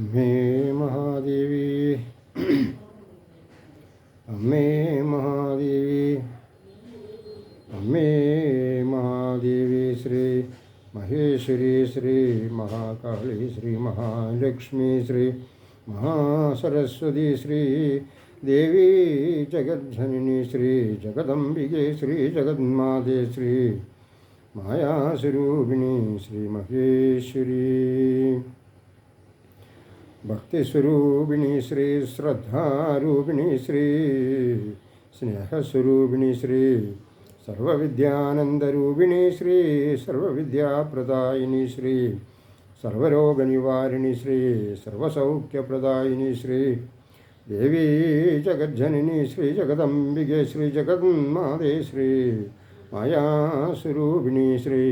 അമ്മേ മഹാദേവി അമ്മേ മഹാദേവി അമ്മേ മഹാദേവി ശ്രീ മഹേശ്വരി ശ്രീ മഹാകാളി ശ്രീ മഹാലക്ഷ്മി ശ്രീ മഹാസരസ്വതി ശ്രീ ദേവി ജഗജ്ജനനി ശ്രീ ജഗദംബികെ ശ്രീ ജഗന്മാതേ ശ്രീ മായാസ്വരൂപിണി ശ്രീ മഹേശ്വരി ഭക്തിസ്വരൂപിണി ശ്രീ ശ്രദ്ധാരൂപിണി ശ്രീ സ്നേഹസ്വരൂപിണി ശ്രീ സർവവിദ്യാനന്ദരൂപിണി ശ്രീ സർവവിദ്യാപ്രദായിനി ശ്രീ സർവരോഗനിവാരിണി ശ്രീ സർവസൗഖ്യപ്രദായിനി ശ്രീ ദേവീ ജഗജ്ജനനി ശ്രീ ജഗദംബികെ ശ്രീ ജഗന്മാതേ ശ്രീ മായാസ്വരൂപിണി ശ്രീ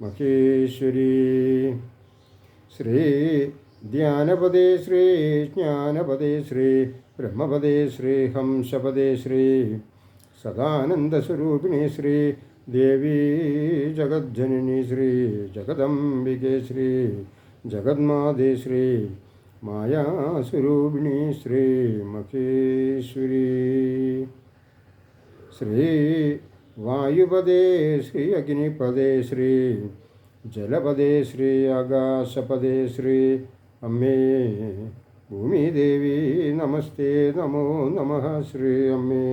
മഹേശ്വരി ശ്രീ ധ്യാനപദേ ശ്രീ ജ്ഞാനപദേ ശ്രീ ബ്രഹ്മപദേ ശ്രീ ഹംസപദേ ശ്രീ സദാനന്ദസ്വരൂപിണി ശ്രീ ദേവീ ജഗജ്ജനനി ശ്രീ ജഗദംബികെ ശ്രീ ജഗന്മാതേ ശ്രീ മായാസ്വരൂപിണി ശ്രീ മഹേശ്വരി ശ്രീ വായുപദേ ശ്രീ അഗ്നിപദേ ശ്രീ ജലപദേ ശ്രീ ആകാശപദേ ശ്രീ അമ്മേ ഭൂമിദേവി നമസ്തേ നമോ നമ ശ്രീ അമ്മേ.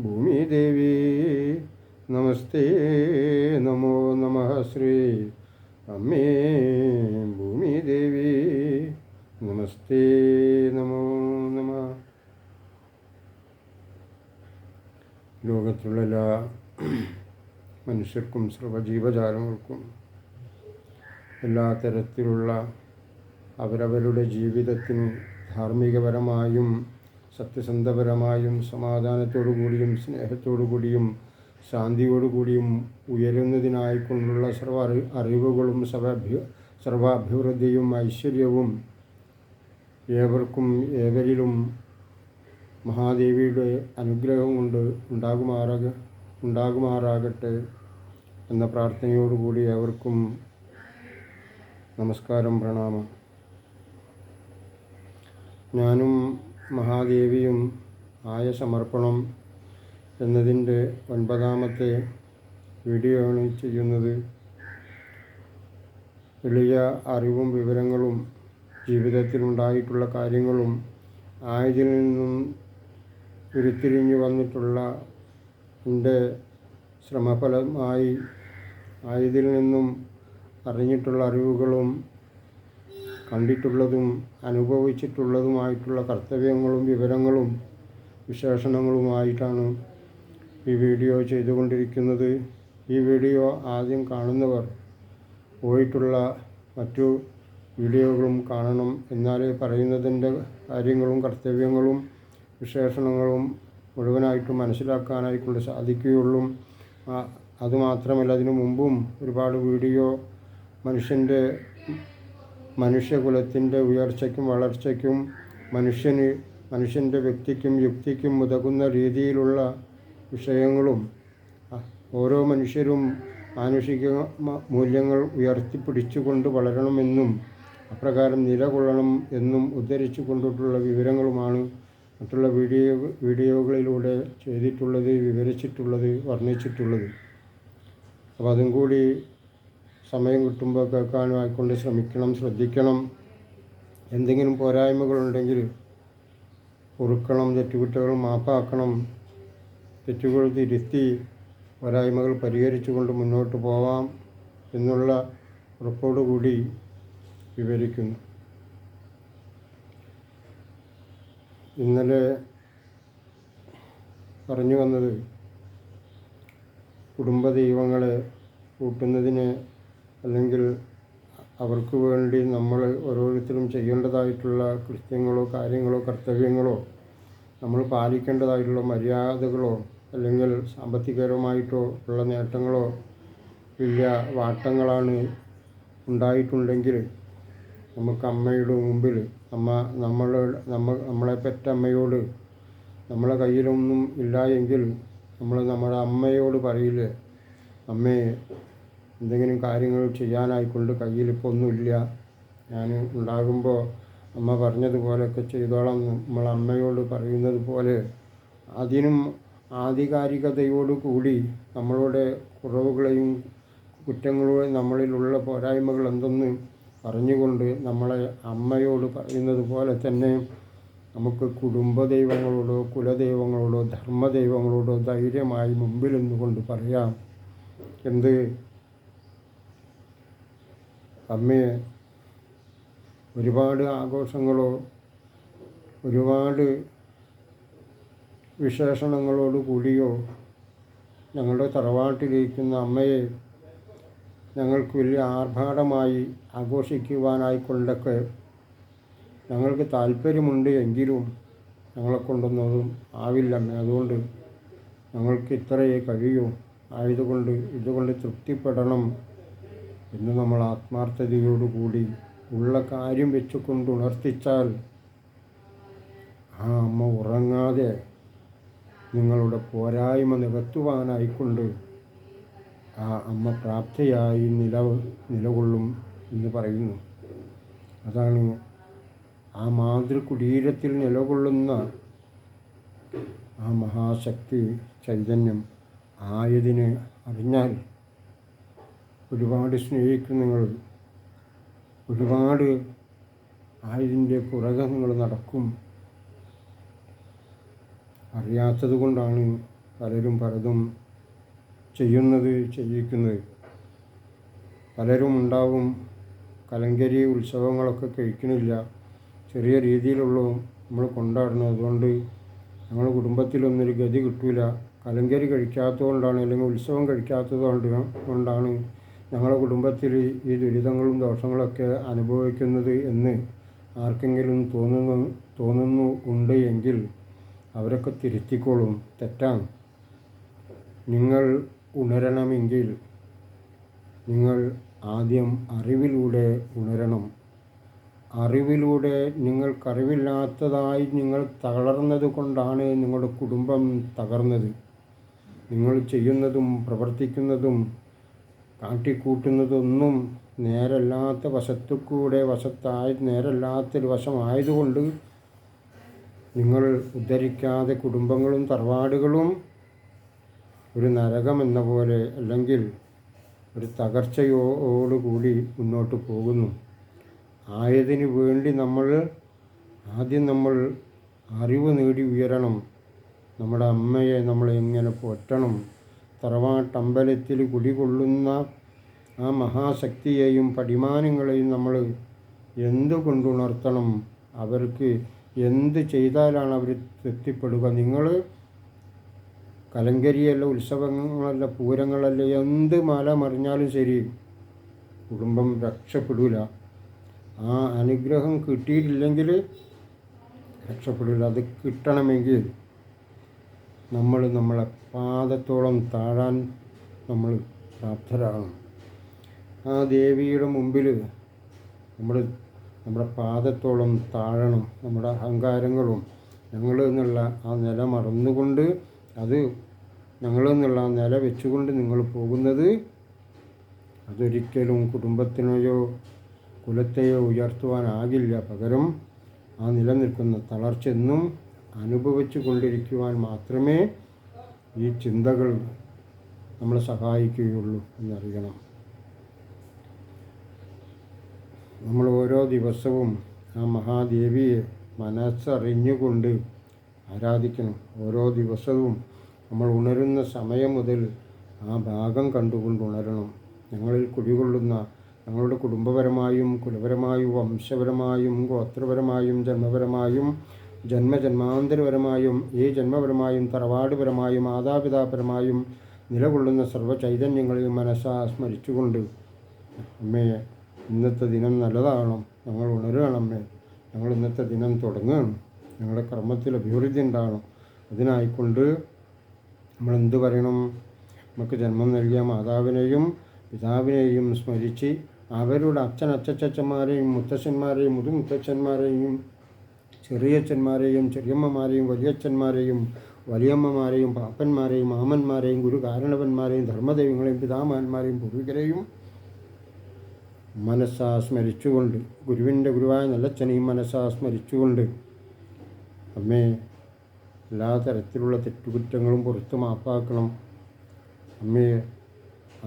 ഭൂമിദേവി നമസ്തേ നമോ നമ ശ്രീ അമ്മേ. ഭൂമിദേവി നമസ്തേ നമോ നമ. ലോകത്തിലുള്ള എല്ലാ മനുഷ്യർക്കും സർവജീവജാലങ്ങൾക്കും എല്ലാ തരത്തിലുള്ള അവരവരുടെ ജീവിതത്തിൽ ധാർമ്മികപരമായും സത്യസന്ധപരമായും സമാധാനത്തോടു കൂടിയും സ്നേഹത്തോടു കൂടിയും ശാന്തിയോടു കൂടിയും ഉയരുന്നതിനായിക്കൊണ്ടുള്ള സർവ അറി അറിവുകളും സർവാഭ്യ സർവാഭിവൃദ്ധിയും ഐശ്വര്യവും ഏവർക്കും ഏവരിലും മഹാദേവിയുടെ അനുഗ്രഹം കൊണ്ട് ഉണ്ടാകുമാറാക ഉണ്ടാകുമാറാകട്ടെ എന്ന പ്രാർത്ഥനയോടുകൂടി ഏവർക്കും നമസ്കാരം പ്രണാമം. ഞാനും മഹാദേവിയും ആയ സമർപ്പണം എന്നതിന്റെ ഒൻപതാമത്തെ വീഡിയോ ആണ് ചെയ്യുന്നത്. എളിയ അറിവും വിവരങ്ങളും ജീവിതത്തിലുണ്ടായിട്ടുള്ള കാര്യങ്ങളും ആയതിൽ നിന്നും ഉരുത്തിരിഞ്ഞു വന്നിട്ടുള്ള എന്റെ ശ്രമഫലമായി ആയതിൽ നിന്നും അറിഞ്ഞിട്ടുള്ള അറിവുകളും കണ്ടിട്ടുള്ളതും അനുഭവിച്ചിട്ടുള്ളതുമായിട്ടുള്ള കർത്തവ്യങ്ങളും വിവരങ്ങളും വിശേഷണങ്ങളുമായിട്ടാണ് ഈ വീഡിയോ ചെയ്തുകൊണ്ടിരിക്കുന്നത്. ഈ വീഡിയോ ആദ്യം കാണുന്നവർ പോയിട്ടുള്ള മറ്റു വീഡിയോകളും കാണണം. എന്നാലേ പറയുന്നതിന്റെ കാര്യങ്ങളും കർത്തവ്യങ്ങളും വിശേഷണങ്ങളും മുഴുവനായിട്ടും മനസ്സിലാക്കാനായിക്കൊണ്ട് സാധിക്കുകയുള്ളൂ. അതുമാത്രമല്ല അതിനു മുമ്പും ഒരുപാട് വീഡിയോ മനുഷ്യന്റെ മനുഷ്യകുലത്തിന്റെ ഉയർച്ചയ്ക്കും വളർച്ചയ്ക്കും മനുഷ്യന് മനുഷ്യന്റെ വ്യക്തിക്കും യുക്തിക്കും ഉതകുന്ന രീതിയിലുള്ള വിഷയങ്ങളും ഓരോ മനുഷ്യരും മാനുഷിക മൂല്യങ്ങൾ ഉയർത്തിപ്പിടിച്ചുകൊണ്ട് വളരണമെന്നും അപ്രകാരം നിലകൊള്ളണം എന്നും ഉദ്ധരിച്ചു കൊണ്ടിട്ടുള്ള വിവരങ്ങളുമാണ് മറ്റുള്ള വീഡിയോ വീഡിയോകളിലൂടെ ചെയ്തിട്ടുള്ളത് വിവരിച്ചിട്ടുള്ളത് വർണിച്ചിട്ടുള്ളത്. അപ്പോൾ അതും കൂടി സമയം കിട്ടുമ്പോൾ കേൾക്കാനും ആയിക്കൊണ്ട് ശ്രമിക്കണം ശ്രദ്ധിക്കണം. എന്തെങ്കിലും പോരായ്മകളുണ്ടെങ്കിൽ പൊറുക്കണം തെറ്റുകുറ്റകൾ മാപ്പാക്കണം തെറ്റുകൾ തിരുത്തി പോരായ്മകൾ പരിഹരിച്ചുകൊണ്ട് മുന്നോട്ട് പോവാം എന്നുള്ള ഉറപ്പോടുകൂടി വിവരിക്കുന്നു. ഇന്നലെ പറഞ്ഞു വന്നത് കുടുംബ ദൈവങ്ങളെ കൂട്ടുന്നതിന് അല്ലെങ്കിൽ അവർക്ക് വേണ്ടി നമ്മൾ ഓരോരുത്തരും ചെയ്യേണ്ടതായിട്ടുള്ള കൃത്യങ്ങളോ കാര്യങ്ങളോ കർത്തവ്യങ്ങളോ നമ്മൾ പാലിക്കേണ്ടതായിട്ടുള്ള മര്യാദകളോ അല്ലെങ്കിൽ സാമ്പത്തികപരമായിട്ടോ ഉള്ള നേട്ടങ്ങളോ വലിയ വാട്ടങ്ങളാണ് ഉണ്ടായിട്ടുണ്ടെങ്കിൽ നമുക്ക് അമ്മയുടെ മുമ്പിൽ അമ്മ നമ്മളോട് നമ്മ നമ്മളെ പെറ്റ അമ്മയോട് നമ്മളെ കയ്യിലൊന്നും ഇല്ല എങ്കിൽ നമ്മൾ നമ്മുടെ അമ്മയോട് പറയില്ലേ അമ്മേ എന്തെങ്കിലും കാര്യങ്ങൾ ചെയ്യാനായിക്കൊണ്ട് കയ്യിൽ ഇപ്പോൾ ഒന്നുമില്ല. ഞാൻ ഉണ്ടാകുമ്പോൾ അമ്മ പറഞ്ഞതുപോലെയൊക്കെ ചെയ്തോളാം. നമ്മൾ അമ്മയോട് പറയുന്നത് പോലെ അതിനും ആധികാരികതയോടു കൂടി നമ്മളുടെ കുറവുകളെയും കുറ്റങ്ങളെയും നമ്മളിലുള്ള പോരായ്മകൾ എന്തെന്ന് പറഞ്ഞുകൊണ്ട് നമ്മളെ അമ്മയോട് പറയുന്നത് പോലെ തന്നെ നമുക്ക് കുടുംബ കുടുംബദൈവങ്ങളോടോ കുലദൈവങ്ങളോടോ ധർമ്മദൈവങ്ങളോടോ ധൈര്യമായി മുമ്പിൽ നിന്നുകൊണ്ട് പറയാം. എന്ത്? അമ്മയെ ഒരുപാട് ആഘോഷങ്ങളോ ഒരുപാട് വിശേഷണങ്ങളോട് കൂടിയോ ഞങ്ങളുടെ തറവാട്ടിലിരിക്കുന്ന അമ്മയെ ഞങ്ങൾക്ക് വലിയ ആർഭാടമായി ആഘോഷിക്കുവാനായിക്കൊണ്ടൊക്കെ ഞങ്ങൾക്ക് താല്പര്യമുണ്ട് എങ്കിലും ഞങ്ങളെ കൊണ്ടൊന്നും ആവില്ല അമ്മ. അതുകൊണ്ട് ഞങ്ങൾക്ക് ഇത്രയേ കഴിയൂ. ആയതുകൊണ്ട് ഇതുകൊണ്ട് തൃപ്തിപ്പെടണം. എന്ന് നമ്മൾ ആത്മാർത്ഥതയോടുകൂടി ഉള്ള കാര്യം വെച്ചുകൊണ്ട് ഉണർത്തിച്ചാൽ ആ അമ്മ ഉറങ്ങാതെ നിങ്ങളുടെ പോരായ്മ നികത്തുവാനായിക്കൊണ്ട് ആ അമ്മ പ്രാപ്തിയായി നില നിലകൊള്ളും എന്ന് പറയുന്നു. അതാണ് ആ മാതൃകുടീരത്തിൽ നിലകൊള്ളുന്ന ആ മഹാശക്തി ചൈതന്യം ആയതിന് അറിഞ്ഞാൽ ഒരുപാട് സ്നേഹിക്കും നിങ്ങൾ ഒരുപാട് ആയതിന്റെ പുറകെ നിങ്ങൾ നടക്കും. അറിയാത്തത് കൊണ്ടാണ് പലരും പലതും ചെയ്യുന്നത് ചെയ്യിക്കുന്നത്. പലരും ഉണ്ടാവും കലങ്കരി ഉത്സവങ്ങളൊക്കെ കഴിക്കണില്ല. ചെറിയ രീതിയിലുള്ള നമ്മൾ കൊണ്ടാടുന്നത്. അതുകൊണ്ട് ഞങ്ങളുടെ കുടുംബത്തിലൊന്നൊരു ഗതി കിട്ടില്ല കലങ്കരി കഴിക്കാത്തതുകൊണ്ടാണ് അല്ലെങ്കിൽ ഉത്സവം കഴിക്കാത്തത് കൊണ്ട് കൊണ്ടാണ് ഞങ്ങളുടെ കുടുംബത്തിൽ ഈ ദുരിതങ്ങളും ദോഷങ്ങളൊക്കെ അനുഭവിക്കുന്നത് എന്ന് ആർക്കെങ്കിലും തോന്നുന്നു തോന്നുന്നു ഉണ്ട് എങ്കിൽ അവരൊക്കെ തിരുത്തിക്കോളും. തെറ്റാണ് നിങ്ങൾ ഉണരണമെങ്കിൽ നിങ്ങൾ ആദ്യം അറിവിലൂടെ ഉണരണം. അറിവിലൂടെ നിങ്ങൾക്കറിവില്ലാത്തതായി നിങ്ങൾ തളർന്നത് കൊണ്ടാണ് നിങ്ങളുടെ കുടുംബം തകർന്നത്. നിങ്ങൾ ചെയ്യുന്നതും പ്രവർത്തിക്കുന്നതും കാട്ടിക്കൂട്ടുന്നതൊന്നും നേരല്ലാത്ത വശത്തുകൂടെ വശത്തായി നേരല്ലാത്തൊരു വശമായതുകൊണ്ട് നിങ്ങൾ ഉദ്ധരിക്കാതെ കുടുംബങ്ങളും തറവാടുകളും ഒരു നരകമെന്ന പോലെ അല്ലെങ്കിൽ ഒരു തകർച്ചയോടുകൂടി മുന്നോട്ട് പോകുന്നു. ആയതിനു വേണ്ടി നമ്മൾ ആദ്യം നമ്മൾ അറിവ് നേടി ഉയരണം. നമ്മുടെ അമ്മയെ നമ്മൾ എങ്ങനെ പോറ്റണം? തറവാട്ടമ്പലത്തിൽ കുടികൊള്ളുന്ന ആ മഹാശക്തിയെയും പടിമാനങ്ങളെയും നമ്മൾ എന്തുകൊണ്ടുണർത്തണം? അവർക്ക് എന്ത് ചെയ്താലാണ് അവർ തൃപ്തിപ്പെടുക? നിങ്ങൾ കലങ്കരിയല്ല ഉത്സവങ്ങളല്ല പൂരങ്ങളല്ല എന്ത് മാല മറിഞ്ഞാലും ശരി കുടുംബം രക്ഷപ്പെടില്ല ആ അനുഗ്രഹം കിട്ടിയിട്ടില്ലെങ്കിൽ രക്ഷപ്പെടില്ല അത് കിട്ടണമെങ്കിൽ നമ്മൾ നമ്മളെ പാദത്തോളം താഴാൻ നമ്മൾ പ്രാപ്തരാണ് ആ ദേവിയുടെ മുമ്പിൽ നമ്മൾ നമ്മുടെ പാദത്തോളം താഴണം. നമ്മുടെ അഹങ്കാരങ്ങളും ഞങ്ങൾ എന്നുള്ള ആ നില മറന്നുകൊണ്ട് അത് ഞങ്ങൾ എന്നുള്ള ആ നില വെച്ചുകൊണ്ട് നിങ്ങൾ പോകുന്നത് അതൊരിക്കലും കുടുംബത്തിനെയോ കുലത്തെയോ ഉയർത്തുവാനാകില്ല. പകരം ആ നിലനിൽക്കുന്ന തളർച്ച എന്നും അനുഭവിച്ചു കൊണ്ടിരിക്കുവാൻ മാത്രമേ ഈ ചിന്തകൾ നമ്മളെ സഹായിക്കുകയുള്ളൂ എന്നറിയണം. നമ്മൾ ഓരോ ദിവസവും ആ മഹാദേവിയെ മനസ്സറിഞ്ഞുകൊണ്ട് ആരാധിക്കണം. ഓരോ ദിവസവും നമ്മൾ ഉണരുന്ന സമയം മുതൽ ആ ഭാഗം കണ്ടുകൊണ്ട് ഉണരണം. ഞങ്ങളിൽ കുടികൊള്ളുന്ന ഞങ്ങളുടെ കുടുംബപരമായും കുലപരമായും വംശപരമായും ഗോത്രപരമായും ജന്മപരമായും ജന്മജന്മാന്തരപരമായും ഈ ജന്മപരമായും തറവാടുപരമായും മാതാപിതാപരമായും നിലകൊള്ളുന്ന സർവചൈതന്യങ്ങളെയും മനസ്സാ സ്മരിച്ചുകൊണ്ട് അമ്മയെ ഇന്നത്തെ ദിനം നല്ലതാകണം ഞങ്ങൾ ഉണരുകയാണ് അമ്മേ. ഞങ്ങൾ ഇന്നത്തെ ദിനം തുടങ്ങുകയാണ്. ഞങ്ങളുടെ കർമ്മത്തിൽ അഭിവൃദ്ധി ഉണ്ടാകണം അതിനായിക്കൊണ്ട് എന്തു പറയണം? നമുക്ക് ജന്മം നൽകിയ മാതാവിനെയും പിതാവിനെയും സ്മരിച്ച് അവരുടെ അച്ഛൻ അച്ഛച്ചന്മാരെയും മുത്തച്ഛന്മാരെയും മുതുമുത്തച്ഛന്മാരെയും ചെറിയച്ഛന്മാരെയും ചെറിയമ്മമാരെയും വലിയച്ഛന്മാരെയും വലിയമ്മമാരെയും പാപ്പന്മാരെയും മാമന്മാരെയും ഗുരുകാരണവന്മാരെയും ധർമ്മദൈവങ്ങളെയും പിതാമാന്മാരെയും പൂർവികരെയും മനസ്സാ സ്മരിച്ചുകൊണ്ട് ഗുരുവിന്റെ ഗുരുവായ നല്ലച്ഛനെയും മനസ്സാ സ്മരിച്ചുകൊണ്ട് അമ്മേ എല്ലാ തരത്തിലുള്ള തെറ്റുകുറ്റങ്ങളും പുറത്ത് മാപ്പാക്കണം. അമ്മയെ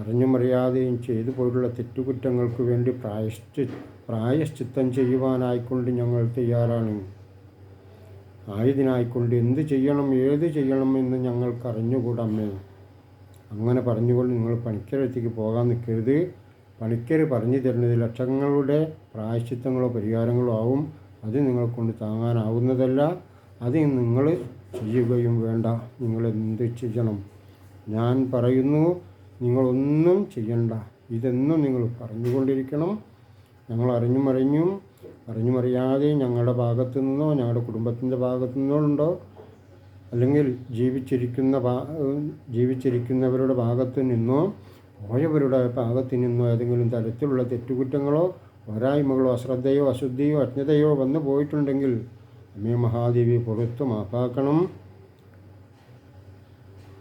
അറിഞ്ഞും അറിയാതെയും ചെയ്തു പോയിട്ടുള്ള തെറ്റുകുറ്റങ്ങൾക്ക് വേണ്ടി പ്രായശ്ചി പ്രായശ്ചിത്തം ചെയ്യുവാനായിക്കൊണ്ട് ഞങ്ങൾ തയ്യാറാണ്. ആയതിനായിക്കൊണ്ട് എന്ത് ചെയ്യണം ഏത് ചെയ്യണം എന്ന് ഞങ്ങൾക്ക് അറിഞ്ഞുകൂടാ അമ്മേ അങ്ങനെ പറഞ്ഞുകൊണ്ട് നിങ്ങൾ പണിക്കരത്തേക്ക് പോകാൻ നിൽക്കരുത്. പണിക്കർ പറഞ്ഞു തരുന്നത് ലക്ഷങ്ങളുടെ പ്രായശ്ചിത്തങ്ങളോ പരിഹാരങ്ങളോ ആവും. അത് നിങ്ങളെ കൊണ്ട് താങ്ങാനാവുന്നതല്ല. അത് നിങ്ങൾ ചെയ്യുകയും വേണ്ട. നിങ്ങൾ എന്ത് ചെയ്യണം? ഞാൻ പറയുന്നു നിങ്ങളൊന്നും ചെയ്യണ്ട. ഇതെന്നും നിങ്ങൾ പറഞ്ഞുകൊണ്ടിരിക്കണം. ഞങ്ങൾ അറിഞ്ഞും അറിഞ്ഞും അറിഞ്ഞും അറിയാതെ ഞങ്ങളുടെ ഭാഗത്തു നിന്നോ ഞങ്ങളുടെ കുടുംബത്തിന്റെ ഭാഗത്തു നിന്നോ ഉണ്ടോ? അല്ലെങ്കിൽ ജീവിച്ചിരിക്കുന്ന ജീവിച്ചിരിക്കുന്നവരുടെ ഭാഗത്തു നിന്നോ പോയവരുടെ ഭാഗത്തു നിന്നോ ഏതെങ്കിലും തരത്തിലുള്ള തെറ്റുകുറ്റങ്ങളോ പോരായ്മകളോ അശ്രദ്ധയോ അശുദ്ധിയോ അജ്ഞതയോ വന്നു പോയിട്ടുണ്ടെങ്കിൽ അമ്മേ മഹാദേവി പുറത്തു മാപ്പാക്കണം.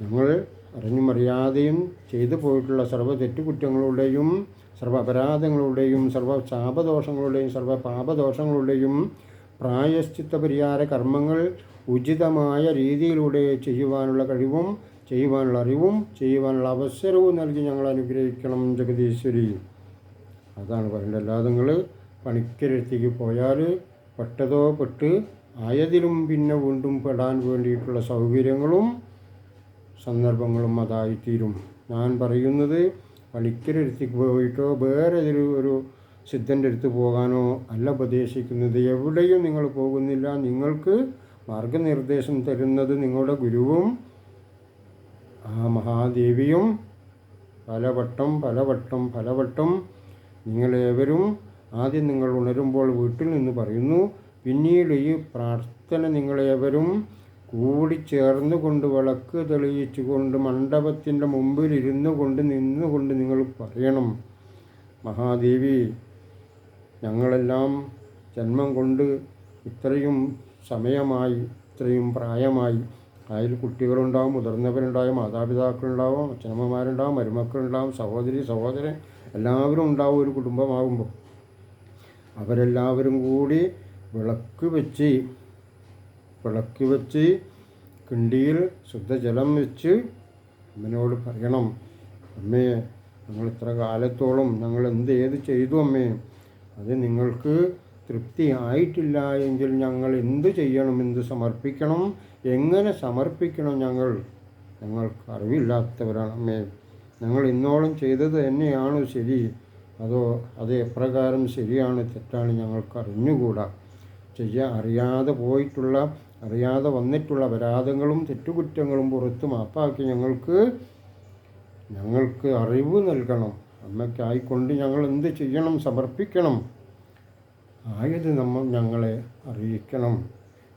ഞങ്ങൾ അറിഞ്ഞും അറിയാതെയും ചെയ്തു പോയിട്ടുള്ള സർവ തെറ്റുകുറ്റങ്ങളുടെയും സർവ അപരാധങ്ങളുടെയും സർവ ശാപദോഷങ്ങളുടെയും സർവ പാപദോഷങ്ങളുടെയും പ്രായശ്ചിത്ത പരിഹാര കർമ്മങ്ങൾ ഉചിതമായ രീതിയിലൂടെ ചെയ്യുവാനുള്ള കഴിവും ചെയ്യുവാനുള്ള അറിവും ചെയ്യുവാനുള്ള അവസരവും നൽകി ഞങ്ങൾ അനുഗ്രഹിക്കണം ജഗതീശ്വരി അതാണ് പറയേണ്ടത്. അല്ലാതെ നിങ്ങൾ പണിക്കരത്തേക്ക് പോയാൽ പെട്ടതോ പെട്ട് ആയതിലും പിന്നെ വീണ്ടും പെടാൻ വേണ്ടിയിട്ടുള്ള സൗകര്യങ്ങളും സന്ദർഭങ്ങളും അതായിത്തീരും. ഞാൻ പറയുന്നത് പണിക്കരടുത്തേക്ക് പോയിട്ടോ വേറെ ഒരു ഒരു സിദ്ധന്റെ അടുത്ത് പോകാനോ അല്ല ഉപദേശിക്കുന്നത്. എവിടെയും നിങ്ങൾ പോകുന്നില്ല. നിങ്ങൾക്ക് മാർഗനിർദ്ദേശം തരുന്നത് നിങ്ങളുടെ ഗുരുവും ആ മഹാദേവിയും. പലവട്ടം പലവട്ടം പലവട്ടം നിങ്ങളേവരും ആദ്യം നിങ്ങൾ ഉണരുമ്പോൾ വീട്ടിൽ നിന്ന് പറയുന്നു. പിന്നീട് ഈ പ്രാർത്ഥന നിങ്ങളേവരും കൂടിച്ചേർന്ന് കൊണ്ട് വിളക്ക് തെളിയിച്ചുകൊണ്ട് മണ്ഡപത്തിന്റെ മുമ്പിൽ ഇരുന്നു കൊണ്ട് നിന്നുകൊണ്ട് നിങ്ങൾ പറയണം മഹാദേവി ഞങ്ങളെല്ലാം ജന്മം കൊണ്ട് ഇത്രയും സമയമായി ഇത്രയും പ്രായമായി അതിൽ കുട്ടികളുണ്ടാവും മുതിർന്നവരുണ്ടാവും മാതാപിതാക്കളുണ്ടാവും അച്ഛനമ്മമാരുണ്ടാവും മരുമക്കളുണ്ടാവും സഹോദരി സഹോദരൻ എല്ലാവരും ഉണ്ടാവും ഒരു കുടുംബമാകുമ്പോൾ അവരെല്ലാവരും കൂടി വിളക്ക് വെച്ച് വിളക്ക് വെച്ച് കിണ്ടിയിൽ ശുദ്ധജലം വെച്ച് അമ്മനോട് പറയണം അമ്മേ ഞങ്ങൾ ഇത്ര കാലത്തോളം ഞങ്ങൾ എന്ത് ഏത് ചെയ്തു അമ്മേ? അത് നിങ്ങൾക്ക് തൃപ്തി ആയിട്ടില്ല എങ്കിൽ ഞങ്ങൾ എന്ത് ചെയ്യണം? എന്ത് സമർപ്പിക്കണം? എങ്ങനെ സമർപ്പിക്കണം ഞങ്ങൾ? ഞങ്ങൾക്ക് അറിവില്ലാത്തവരാണ് അമ്മേ. ഞങ്ങൾ ഇന്നോളം ചെയ്തത് തന്നെയാണ് ശരി. അതോ അത് എപ്രകാരം ശരിയാണ് തെറ്റാണ് ഞങ്ങൾക്ക് അറിഞ്ഞുകൂടാ. ചെയ്യാൻ അറിയാതെ പോയിട്ടുള്ള അറിയാതെ വന്നിട്ടുള്ള അപരാധങ്ങളും തെറ്റുകുറ്റങ്ങളും പുറത്ത് മാപ്പാക്കി ഞങ്ങൾക്ക് ഞങ്ങൾക്ക് അറിവ് നൽകണം. അമ്മയ്ക്കായിക്കൊണ്ട് ഞങ്ങൾ എന്ത് ചെയ്യണം? സമർപ്പിക്കണം. ആയത് നമ്മൾ ഞങ്ങളെ അറിയിക്കണം.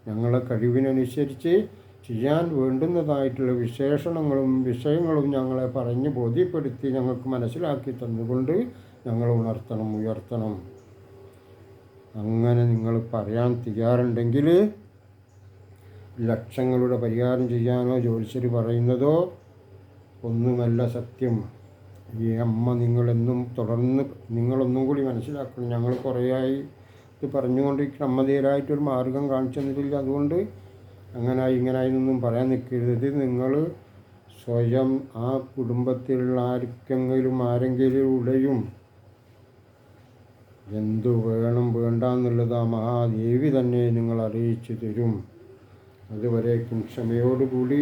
ഞങ്ങളെ കഴിവിനനുസരിച്ച് ചെയ്യാൻ വേണ്ടുന്നതായിട്ടുള്ള വിശേഷണങ്ങളും വിഷയങ്ങളും ഞങ്ങളെ പറഞ്ഞ് ബോധ്യപ്പെടുത്തി ഞങ്ങൾക്ക് മനസ്സിലാക്കി തന്നുകൊണ്ട് ഞങ്ങൾ ഉണർത്തണം ഉയർത്തണം. അങ്ങനെ നിങ്ങൾ പറയാൻ തയ്യാറുണ്ടെങ്കിൽ ലക്ഷങ്ങളുടെ പരിഹാരം ചെയ്യാനോ ജ്യോത്സ്യർ പറയുന്നതോ ഒന്നുമല്ല സത്യം. ഈ അമ്മ നിങ്ങളെന്നും തുടർന്ന് നിങ്ങളൊന്നും കൂടി മനസ്സിലാക്കണം. ഞങ്ങൾ കുറേയായി ഇത് പറഞ്ഞുകൊണ്ടിരിക്കുന്ന അമ്മ നേരായിട്ടൊരു മാർഗം കാണിച്ചു തന്നിട്ടില്ല. അതുകൊണ്ട് അങ്ങനായി ഇങ്ങനായി എന്നൊന്നും പറയാൻ നിൽക്കരുത്. നിങ്ങൾ സ്വയം ആ കുടുംബത്തിലുള്ള ആർക്കെങ്കിലും ആരെങ്കിലൂടെയും എന്തു വേണം വേണ്ട എന്നുള്ളത് ആ മഹാദേവി തന്നെ നിങ്ങൾ അറിയിച്ചു തരും. അതുവരേക്കും ക്ഷമയോടുകൂടി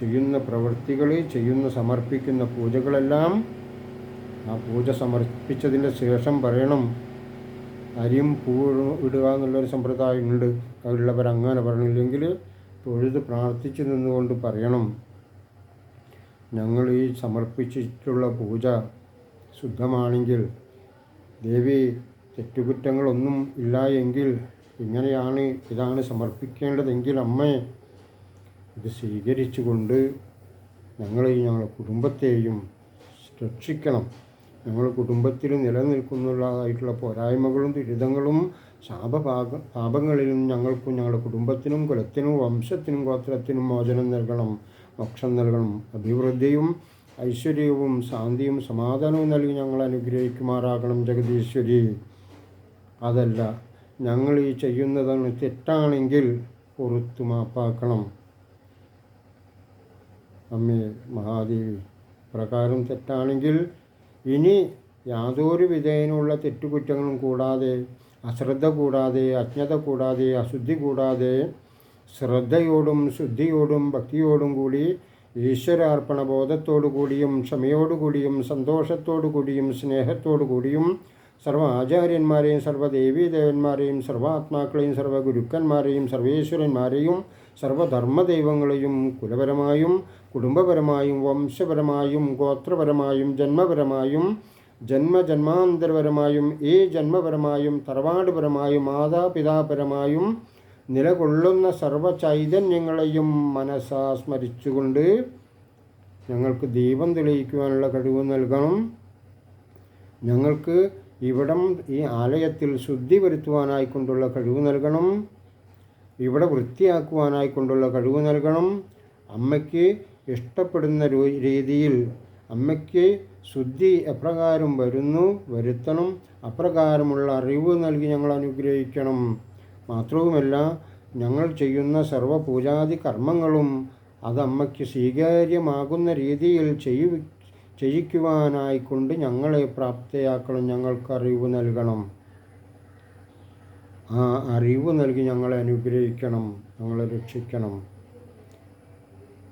ചെയ്യുന്ന പ്രവൃത്തികൾ ചെയ്യുന്ന സമർപ്പിക്കുന്ന പൂജകളെല്ലാം ആ പൂജ സമർപ്പിച്ചതിന്റെ ശേഷം പറയണം. അരിയും പൂ ഇടുക എന്നുള്ളൊരു സമ്പ്രദായമുണ്ട്. അതുള്ളവർ അങ്ങനെ പറഞ്ഞില്ലെങ്കിൽ തൊഴുത് പ്രാർത്ഥിച്ചു നിന്നുകൊണ്ട് പറയണം. ഞങ്ങൾ ഈ സമർപ്പിച്ചിട്ടുള്ള പൂജ ശുദ്ധമാണെങ്കിൽ ദേവി തെറ്റുകുറ്റങ്ങളൊന്നും ഇല്ല എങ്കിൽ ഇങ്ങനെയാണ് ഇതാണ് സമർപ്പിക്കേണ്ടതെങ്കിൽ അമ്മേ ഇത് സ്വീകരിച്ചുകൊണ്ട് ഞങ്ങളെയും ഞങ്ങളുടെ കുടുംബത്തെയും രക്ഷിക്കണം. ഞങ്ങളുടെ കുടുംബത്തിൽ നിലനിൽക്കുന്നതായിട്ടുള്ള പോരായ്മകളും ദുരിതങ്ങളും ശാപഭാഗ പാപങ്ങളിലും ഞങ്ങൾക്കും ഞങ്ങളുടെ കുടുംബത്തിനും കുലത്തിനും വംശത്തിനും ഗോത്രത്തിനും മോചനം നൽകണം മോക്ഷം നൽകണം. അഭിവൃദ്ധിയും ഐശ്വര്യവും ശാന്തിയും സമാധാനവും നൽകി ഞങ്ങൾ അനുഗ്രഹിക്കുമാറാകണം ജഗദീശ്വരി. അതല്ല ഞങ്ങൾ ഈ ചെയ്യുന്നതാണ് തെറ്റാണെങ്കിൽ പുറത്തു മാപ്പാക്കണം. അമ്മേ മഹാദേവി പ്രകാരം തെറ്റാണെങ്കിൽ ഇനി യാതൊരു വിധേയനുള്ള തെറ്റുകുറ്റങ്ങളും കൂടാതെ അശ്രദ്ധ കൂടാതെ അജ്ഞത കൂടാതെ അശുദ്ധി കൂടാതെ ശ്രദ്ധയോടും ശുദ്ധിയോടും ഭക്തിയോടും കൂടി ഈശ്വരാർപ്പണ ബോധത്തോടു കൂടിയും ക്ഷമയോടുകൂടിയും സന്തോഷത്തോടു കൂടിയും സ്നേഹത്തോടു കൂടിയും സർവ ആചാര്യന്മാരെയും സർവ ദേവീദേവന്മാരെയും സർവാത്മാക്കളെയും സർവ ഗുരുക്കന്മാരെയും സർവേശ്വരന്മാരെയും സർവധർമ്മദൈവങ്ങളെയും കുലപരമായും കുടുംബപരമായും വംശപരമായും ഗോത്രപരമായും ജന്മപരമായും ജന്മജന്മാന്തരപരമായും ഈ ജന്മപരമായും തറവാടുപരമായും മാതാപിതാപരമായും നിലകൊള്ളുന്ന സർവ ചൈതന്യങ്ങളെയും മനസ്സാ സ്മരിച്ചുകൊണ്ട് ഞങ്ങൾക്ക് ദീപം തെളിയിക്കുവാനുള്ള കഴിവ് നൽകണം. ഞങ്ങൾക്ക് ഇവിടം ഈ ആലയത്തിൽ ശുദ്ധി വരുത്തുവാനായിക്കൊണ്ടുള്ള കഴിവ് നൽകണം. ഇവിടെ വൃത്തിയാക്കുവാനായിക്കൊണ്ടുള്ള കഴിവ് നൽകണം. അമ്മയ്ക്ക് ഇഷ്ടപ്പെടുന്ന രീതിയിൽ അമ്മയ്ക്ക് ശുദ്ധി എപ്രകാരം വരുന്നു വരുത്തണം. അപ്രകാരമുള്ള അറിവ് നൽകി ഞങ്ങൾ അനുഗ്രഹിക്കണം. മാത്രവുമല്ല ഞങ്ങൾ ചെയ്യുന്ന സർവ പൂജാതി കർമ്മങ്ങളും അത് അമ്മയ്ക്ക് സ്വീകാര്യമാകുന്ന രീതിയിൽ ചെയ്യു ചെയ്യിക്കുവാനായിക്കൊണ്ട് ഞങ്ങളെ പ്രാപ്തയാക്കണം ഞങ്ങൾക്ക് അറിവ് നൽകണം. ആ അറിവ് നൽകി ഞങ്ങളെ അനുഗ്രഹിക്കണം ഞങ്ങളെ രക്ഷിക്കണം.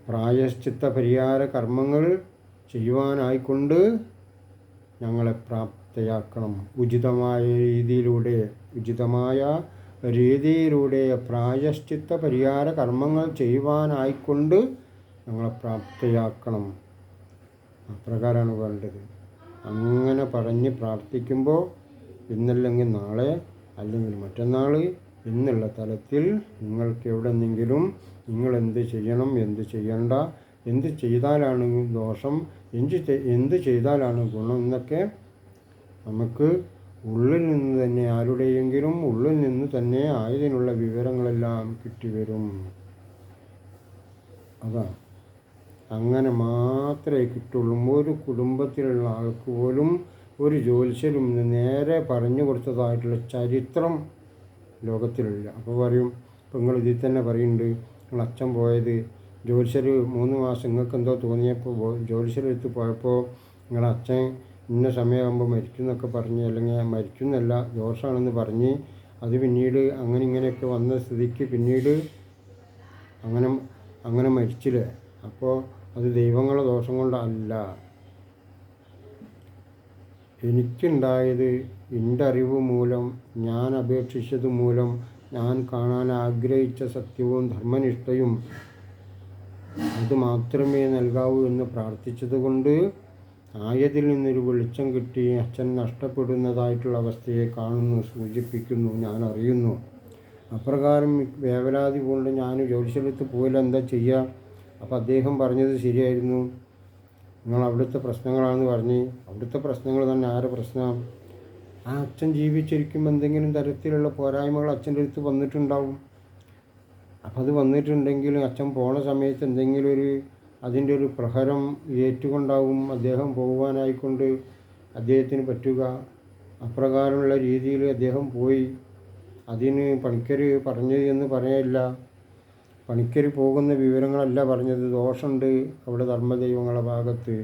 പ്രായശ്ചിത്ത പരിഹാര കർമ്മങ്ങൾ ചെയ്യുവാനായിക്കൊണ്ട് ഞങ്ങളെ പ്രാപ്തയാക്കണം. ഉചിതമായ രീതിയിലൂടെ ഉചിതമായ രീതിയിലൂടെ പ്രായശ്ചിത്ത പരിഹാര കർമ്മങ്ങൾ ചെയ്യുവാനായിക്കൊണ്ട് ഞങ്ങളെ പ്രാപ്തയാക്കണം. അപ്രകാരമാണ് വേണ്ടത്. അങ്ങനെ പറഞ്ഞ് പ്രാർത്ഥിക്കുമ്പോൾ ഇന്നല്ലെങ്കിൽ നാളെ അല്ലെങ്കിൽ മറ്റന്നാൾ എന്നുള്ള തലത്തിൽ നിങ്ങൾക്ക് എവിടെന്നെങ്കിലും നിങ്ങൾ എന്ത് ചെയ്യണം എന്ത് ചെയ്യണ്ട എന്ത് ചെയ്താലാണ് ദോഷം എന്ത് എന്ത് ചെയ്താലാണ് ഗുണം എന്നൊക്കെ നമുക്ക് ഉള്ളിൽ നിന്ന് തന്നെ ആരുടെയെങ്കിലും ഉള്ളിൽ നിന്ന് തന്നെ ആയതിനുള്ള വിവരങ്ങളെല്ലാം കിട്ടിവരും. അതാണ്. അങ്ങനെ മാത്രമേ കിട്ടുള്ളൂ. ഒരു കുടുംബത്തിലുള്ള ആൾക്ക് പോലും ഒരു ജ്യോത്സ്യനും നേരെ പറഞ്ഞു കൊടുത്തതായിട്ടുള്ള ചരിത്രം ലോകത്തിലില്ല. അപ്പോൾ പറയും ഇപ്പം നിങ്ങൾ ഇതിൽ തന്നെ പറയുന്നുണ്ട് നിങ്ങൾ അച്ഛൻ പോയത് ജ്യോത്സ്യർ മൂന്ന് മാസം നിങ്ങൾക്ക് എന്തോ തോന്നിയപ്പോൾ ജ്യോത്സ്യരെടുത്ത് പോയപ്പോൾ നിങ്ങളുടെ അച്ഛൻ ഇന്ന സമയമാകുമ്പോൾ മരിക്കും എന്നൊക്കെ പറഞ്ഞ് അല്ലെങ്കിൽ മരിക്കുന്നല്ല ദോഷമാണെന്ന് പറഞ്ഞ് അത് പിന്നീട് അങ്ങനെ ഇങ്ങനെയൊക്കെ വന്ന സ്ഥിതിക്ക് പിന്നീട് അങ്ങനെ അങ്ങനെ മരിച്ചില്ലേ? അപ്പോൾ അത് ദൈവങ്ങളുടെ ദോഷം കൊണ്ടല്ല. എനിക്കുണ്ടായത് എന്റെ അറിവ് മൂലം ഞാൻ അപേക്ഷിച്ചത് മൂലം ഞാൻ കാണാൻ ആഗ്രഹിച്ച സത്യവും ധർമ്മനിഷ്ഠയും അത് മാത്രമേ നൽകാവൂ എന്ന് പ്രാർത്ഥിച്ചത് കൊണ്ട് ആയതിൽ നിന്നൊരു വെളിച്ചം കിട്ടി. അച്ഛൻ നഷ്ടപ്പെടുന്നതായിട്ടുള്ള അവസ്ഥയെ കാണുന്നു സൂചിപ്പിക്കുന്നു ഞാൻ അറിയുന്നു. അപ്രകാരം വേവലാതി കൊണ്ട് ഞാൻ ജോലിസ്ഥലത്ത് പോയാൽ എന്താ ചെയ്യുക അപ്പോൾ അദ്ദേഹം പറഞ്ഞത് ശരിയായിരുന്നു. നിങ്ങൾ അവിടുത്തെ പ്രശ്നങ്ങളാണെന്ന് പറഞ്ഞ് അവിടുത്തെ പ്രശ്നങ്ങൾ തന്നെ ആരെ പ്രശ്നം? ആ അച്ഛൻ ജീവിച്ചിരിക്കുമ്പോൾ എന്തെങ്കിലും തരത്തിലുള്ള പോരായ്മകൾ അച്ഛന്റെ അടുത്ത് വന്നിട്ടുണ്ടാവും. അപ്പം അത് വന്നിട്ടുണ്ടെങ്കിൽ അച്ഛൻ പോണ സമയത്ത് എന്തെങ്കിലും ഒരു അതിന്റെ ഒരു പ്രഹരം ഏറ്റുകൊണ്ടാവും അദ്ദേഹം പോകുവാനായിക്കൊണ്ട് അദ്ദേഹത്തിന് പറ്റുക. അപ്രകാരമുള്ള രീതിയിൽ അദ്ദേഹം പോയി. അതിന് പണിക്കർ പറഞ്ഞത് എന്ന് പറയാനില്ല പണിക്കർ പോകുന്ന വിവരങ്ങളല്ല പറഞ്ഞത്. ദോഷമുണ്ട് അവിടെ ധർമ്മദൈവങ്ങളുടെ ഭാഗത്ത്.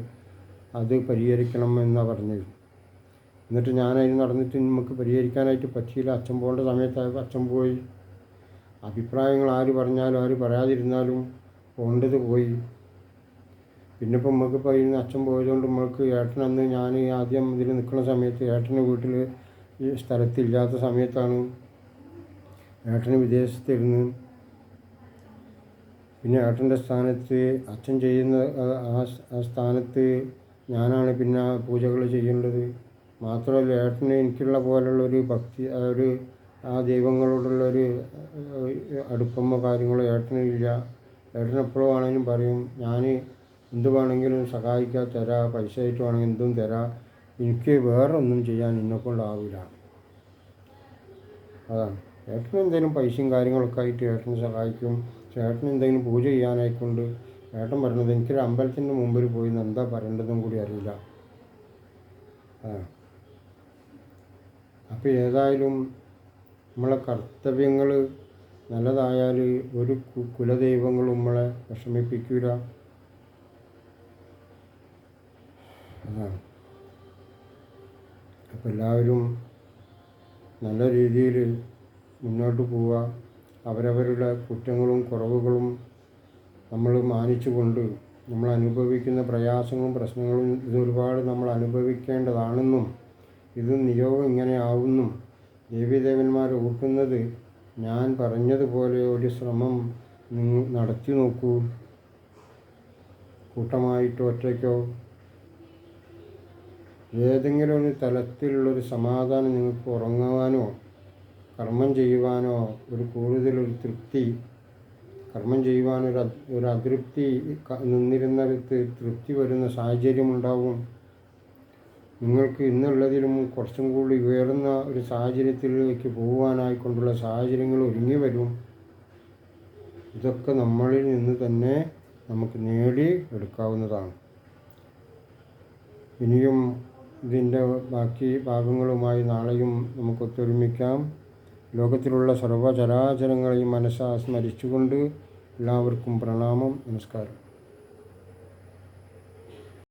അത് പരിഹരിക്കണം എന്നാണ് പറഞ്ഞത്. എന്നിട്ട് ഞാനതിന് നടന്നിട്ട് നമുക്ക് പരിഹരിക്കാനായിട്ട് പറ്റിയില്ല. അച്ഛൻ പോകേണ്ട സമയത്തായപ്പോൾ അച്ഛൻ പോയി. അഭിപ്രായങ്ങൾ ആര് പറഞ്ഞാലും ആര് പറയാതിരുന്നാലും പോകേണ്ടത് പോയി. പിന്നെ ഇപ്പം നമുക്കിപ്പോൾ ഇന്ന് അച്ഛൻ പോയതുകൊണ്ട് നമുക്ക് ഏട്ടൻ അന്ന് ഞാൻ ആദ്യം ഇതിൽ നിൽക്കുന്ന സമയത്ത് ഏട്ടന്റെ വീട്ടിൽ ഈ സ്ഥലത്തില്ലാത്ത സമയത്താണ് ഏട്ടന് വിദേശത്തിരുന്ന് പിന്നെ ഏട്ടന്റെ സ്ഥാനത്ത് അച്ഛൻ ചെയ്യുന്ന ആ- സ്ഥാനത്ത് ഞാനാണ് പിന്നെ പൂജകൾ ചെയ്യേണ്ടത്. മാത്രമല്ല ഏട്ടന് എനിക്കുള്ള പോലുള്ളൊരു ഭക്തി ഒരു ആ ദൈവങ്ങളോടുള്ളൊരു അടുപ്പമോ കാര്യങ്ങളോ ഏട്ടനില്ല ഏട്ടൻ എപ്പോഴും ആണെങ്കിലും പറയും ഞാൻ എന്ത് വേണമെങ്കിലും സഹായിക്കാൻ തരാം പൈസ ആയിട്ട് വേണമെങ്കിൽ എന്തും തരാം. എനിക്ക് വേറെ ഒന്നും ചെയ്യാൻ എന്നെക്കൊണ്ടാവില്ല അതാണ്. ഏട്ടനെന്തേലും പൈസയും കാര്യങ്ങളൊക്കെ ആയിട്ട് ഏട്ടനെ സഹായിക്കും. ചേട്ടന് എന്തെങ്കിലും പൂജ ചെയ്യാനായിക്കൊണ്ട് ചേട്ടൻ പറഞ്ഞത് എനിക്കൊരു അമ്പലത്തിന്റെ മുമ്പിൽ പോയി എന്താ പറയേണ്ടതും കൂടി അറിയില്ല. അപ്പോൾ ഏതായാലും നമ്മളെ കർത്തവ്യങ്ങൾ നല്ലതായാൽ ഒരു കുലദൈവങ്ങളും നമ്മളെ വിഷമിപ്പിക്കൂല. അപ്പോൾ എല്ലാവരും നല്ല രീതിയിൽ മുന്നോട്ട് പോവുക. അവരവരുടെ കുറ്റങ്ങളും കുറവുകളും നമ്മൾ മാനിച്ചുകൊണ്ട് നമ്മൾ അനുഭവിക്കുന്ന പ്രയാസങ്ങളും പ്രശ്നങ്ങളും ഇത് ഒരുപാട് നമ്മൾ അനുഭവിക്കേണ്ടതാണെന്നും ഇത് നിയോഗം ഇങ്ങനെ ആവുന്നും ദേവീദേവന്മാർ ഓർക്കുന്നത് ഞാൻ പറഞ്ഞതുപോലെ ഒരു ശ്രമം നിങ്ങൾ നടത്തി നോക്കൂ. കൂട്ടമായിട്ടോ ഒറ്റയ്ക്കോ ഏതെങ്കിലും ഒരു തലത്തിലുള്ളൊരു സമാധാനം നിങ്ങൾക്ക് ഉറങ്ങുവാനോ കർമ്മം ചെയ്യുവാനോ ഒരു കൂടുതലൊരു തൃപ്തി കർമ്മം ചെയ്യുവാനൊരു ഒരു അതൃപ്തി നിന്നിരുന്നിടത്ത് തൃപ്തി വരുന്ന സാഹചര്യമുണ്ടാവും നിങ്ങൾക്ക് ഇന്നുള്ളതിലും കുറച്ചും കൂടി ഉയർന്ന ഒരു സാഹചര്യത്തിലേക്ക് പോകുവാനായിക്കൊണ്ടുള്ള സാഹചര്യങ്ങൾ ഒരുങ്ങി വരും. ഇതൊക്കെ നമ്മളിൽ നിന്ന് തന്നെ നമുക്ക് നേടി എടുക്കാവുന്നതാണ്. ഇനിയും ഇതിന്റെ ബാക്കി ഭാഗങ്ങളുമായി നാളെയും നമുക്ക് ഒത്തൊരുമിക്കാം. ലോകത്തിലുള്ള സർവചരാചരങ്ങളെയും മനസ്സാസ്മരിച്ചുകൊണ്ട് എല്ലാവർക്കും പ്രണാമം നമസ്കാരം.